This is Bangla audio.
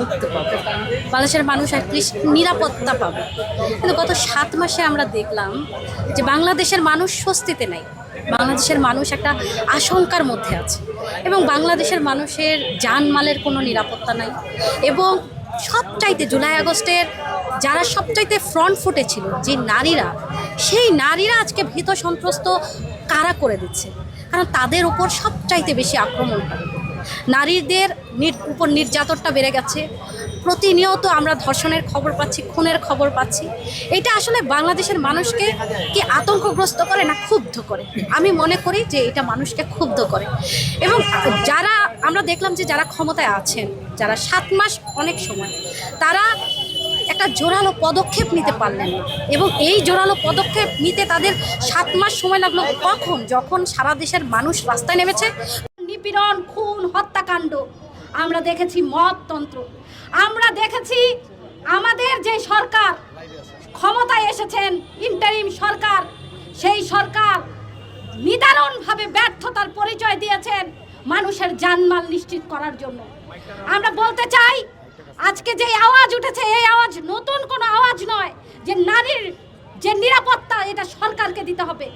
মুক্তি পাবে। বাংলাদেশের মানুষ অ্যাটলিস্ট নিরাপত্তা পাবে। কিন্তু গত সাত মাসে আমরা দেখলাম যে বাংলাদেশের মানুষ স্বস্তিতে নাই। বাংলাদেশের মানুষ একটা আশঙ্কার মধ্যে আছে এবং বাংলাদেশের মানুষের জানমালের কোনো নিরাপত্তা নাই এবং সবচাইতে জুলাই আগস্টের যারা সবচাইতে ফ্রন্ট ফুটে ছিল, যে নারীরা, সেই নারীরা আজকে ভীত সন্ত্রস্ত কারা করে দিচ্ছে? কারণ তাদের ওপর সবচাইতে বেশি আক্রমণ হয় নারীদের নির- উপর নির্যাতনটা বেড়ে গেছে। প্রতিনিয়ত আমরা ধর্ষণের খবর পাচ্ছি, খুনের খবর পাচ্ছি। এটা আসলে বাংলাদেশের মানুষকে কি আতঙ্কগ্রস্ত করে না ক্ষুব্ধ করে? আমি মনে করি যে এটা মানুষকে ক্ষুব্ধ করে। এবং যারা, আমরা দেখলাম যে যারা ক্ষমতায় আছেন, যারা সাত মাস অনেক সময়, তারা একটা জোরালো পদক্ষেপ নিতে পারলেন না। এবং এই জোরালো পদক্ষেপ নিতে তাদের সাত মাস সময় লাগল কখন? যখন সারা দেশের মানুষ রাস্তায় নেমেছে নিপীড়ন খুন, হত্যাকাণ্ড। আমরা দেখেছি মততন্ত্র আমরা দেখেছি আমাদের যে সরকার ক্ষমতায় এসেছেন ইন্টারিম সরকার, সেই সরকার নিদারুণভাবে ব্যর্থতার পরিচয় দিয়েছেন মানুষের জানমাল নিশ্চিত করার জন্য। আমরা বলতে চাই, আজকে যে আওয়াজ উঠেছে, এই আওয়াজ নতুন কোনো আওয়াজ নয় যে নারীর যে নিরাপত্তা, এটা সরকারকে দিতে হবে।